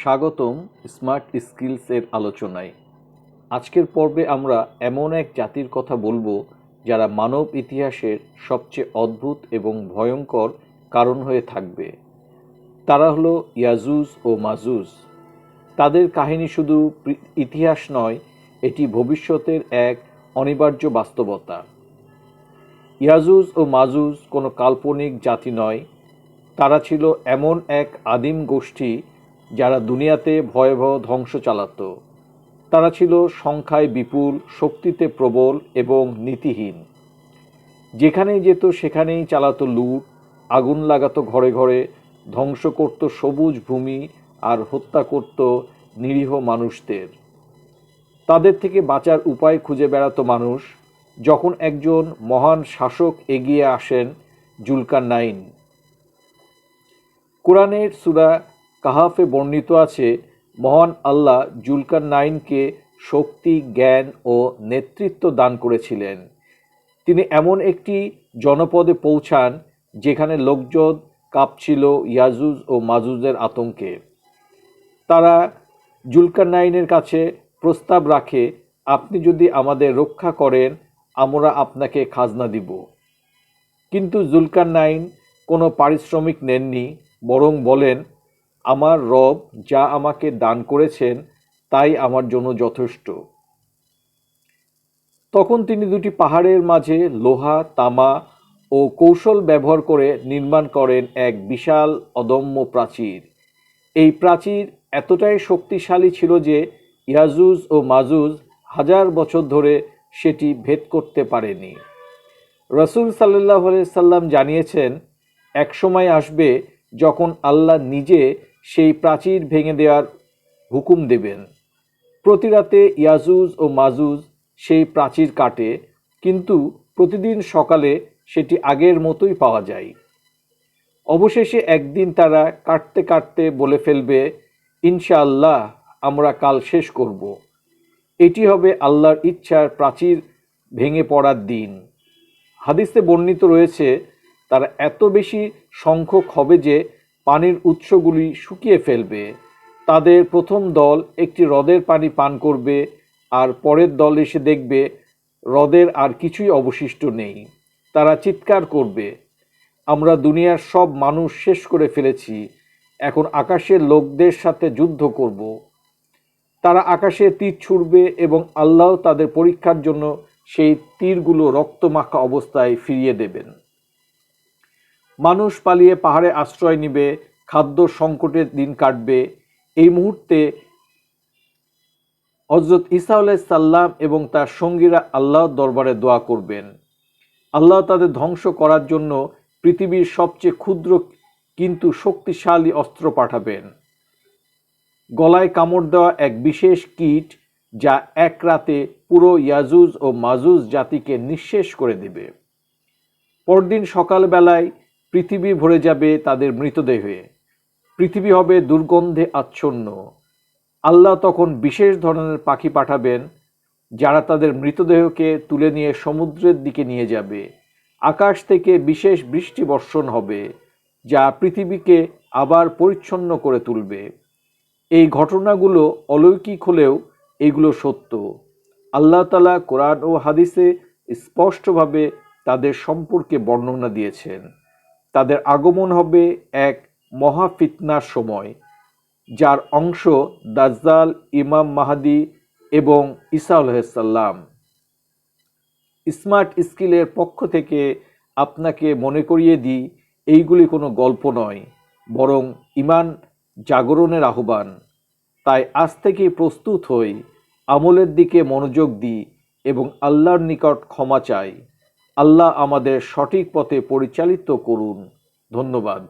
স্বাগতম smart skills এর আলোচনায়। আজকের পর্বে আমরা এমন এক জাতির কথা বলব যারা মানব ইতিহাসের সবচেয়ে অদ্ভুত এবং ভয়ঙ্কর কারণ হয়ে থাকবে। তারা হলো ইয়াজুজ ও মাজুজ। তাদের কাহিনী শুধু ইতিহাস নয়, এটি ভবিষ্যতের এক অনিবার্য বাস্তবতা। ইয়াজুজ ও মাজুজ কোনো কাল্পনিক জাতি নয়। তারা ছিল এমন এক আদিম গোষ্ঠী যারা দুনিয়াতে ভয়াবহ ধ্বংস চালাতো। তারা ছিল সংখ্যায় বিপুল, শক্তিতে প্রবল এবং নীতিহীন। যেখানেই যেত সেখানেই চালাতো লুট, আগুন লাগাতো ঘরে ঘরে, ধ্বংস করত সবুজ ভূমি আর হত্যা করত নিরীহ মানুষদের। তাদের থেকে বাঁচার উপায় খুঁজে বেড়াতো মানুষ। যখন একজন মহান শাসক এগিয়ে আসেন জুলকার নাইন কোরআনের সুরা কাহাফে বর্ণিত আছে, মহান আল্লাহ জুলকার নাইনকে শক্তি, জ্ঞান ও নেতৃত্ব দান করেছিলেন। তিনি এমন একটি জনপদে পৌঁছান যেখানে লোকজন কাঁপছিল ইয়াজুজ ও মাজুজের আতঙ্কে। তারা জুলকার নাইনের কাছে প্রস্তাব রাখে, আপনি যদি আমাদের রক্ষা করেন, আমরা আপনাকে খাজনা দিব। কিন্তু জুলকার নাইন কোনো পারিশ্রমিক নেননি, বরং বলেন আমার রব যা আমাকে দান করেছেন, তাই আমার জন্য যথেষ্ট। তখন তিনি দুটি পাহাড়ের মাঝে লোহা, তামা ও কৌশল ব্যবহার করে নির্মাণ করেন এক বিশাল অদম্য প্রাচীর। এই প্রাচীর এতটাই শক্তিশালী ছিল যে ইয়াজুজ ও মাজুজ হাজার বছর ধরে সেটি ভেদ করতে পারেনি। রসুল সাল্লাহ সাল্লাম জানিয়েছেন এক সময় আসবে যখন আল্লাহ নিজে সেই প্রাচীর ভেঙে দেওয়ার হুকুম দেবেন। প্রতি রাতে ইয়াজুজ ও মাজুজ সেই প্রাচীর কাটে, কিন্তু প্রতিদিন সকালে সেটি আগের মতোই পাওয়া যায়। অবশেষে একদিন তারা কাটতে কাটতে বলে ফেলবে, ইনশাআল্লাহ, আমরা কাল শেষ করব। এটি হবে আল্লাহর ইচ্ছার প্রাচীর ভেঙে পড়ার দিন। হাদিসে বর্ণিত রয়েছে, তারা এত বেশি সংখ্যক হবে যে পানির উৎসগুলি শুকিয়ে ফেলবে। তাদের প্রথম দল একটি হ্রদের পানি পান করবে আর পরের দল এসে দেখবে হ্রদের আর কিছুই অবশিষ্ট নেই। তারা চিৎকার করবে, আমরা দুনিয়ার সব মানুষ শেষ করে ফেলেছি, এখন আকাশের লোকদের সাথে যুদ্ধ করব। তারা আকাশে তীর ছুড়বে এবং আল্লাহ তাদের পরীক্ষার জন্য সেই তীরগুলো রক্তমাখা অবস্থায় ফিরিয়ে দেবেন। মানুষ পালিয়ে পাহাড়ে আশ্রয় নিবে, খাদ্য সংকটের দিন কাটবে। এই মুহূর্তে হজরত ইসা সাল্লাম এবং তার সঙ্গীরা আল্লাহর দরবারে দোয়া করবেন। আল্লাহ তাদের ধ্বংস করার জন্য পৃথিবীর সবচেয়ে ক্ষুদ্র কিন্তু শক্তিশালী অস্ত্র পাঠাবেন। গলায় কামড় দেওয়া এক বিশেষ কীট যা এক রাতে পুরো ইয়াজুজ ও মাজুজ জাতিকে নিঃশেষ করে দেবে। পরদিন সকালবেলায় পৃথিবী ভরে যাবে তাদের মৃতদেহে। পৃথিবী হবে দুর্গন্ধে আচ্ছন্ন। আল্লাহ তখন বিশেষ ধরনের পাখি পাঠাবেন, যারা তাদের মৃতদেহকে তুলে নিয়ে সমুদ্রের দিকে নিয়ে যাবে। আকাশ থেকে বিশেষ বৃষ্টি বর্ষণ হবে, যা পৃথিবীকে আবার পরিচ্ছন্ন করে তুলবে। এই ঘটনাগুলো অলৌকিক হলেও এগুলো সত্য। আল্লাহ তালা কোরআন ও হাদিসে স্পষ্টভাবে তাদের সম্পর্কে বর্ণনা দিয়েছেন। তাদের আগমন হবে এক মহা ফিতনার সময়, যার অংশ দাজ্জাল, ইমাম মাহাদি এবং ঈসা আলাইসাল্লাম স্মার্ট স্কিলের পক্ষ থেকে আপনাকে মনে করিয়ে দিই, এইগুলি কোনো গল্প নয়, বরং ইমান জাগরণের আহ্বান। তাই আজ থেকেই প্রস্তুত হই, আমলের দিকে মনোযোগ দিই এবং আল্লাহর নিকট ক্ষমা চাই। আল্লাহ আমাদের সঠিক পথে পরিচালিত করুন। ধন্যবাদ।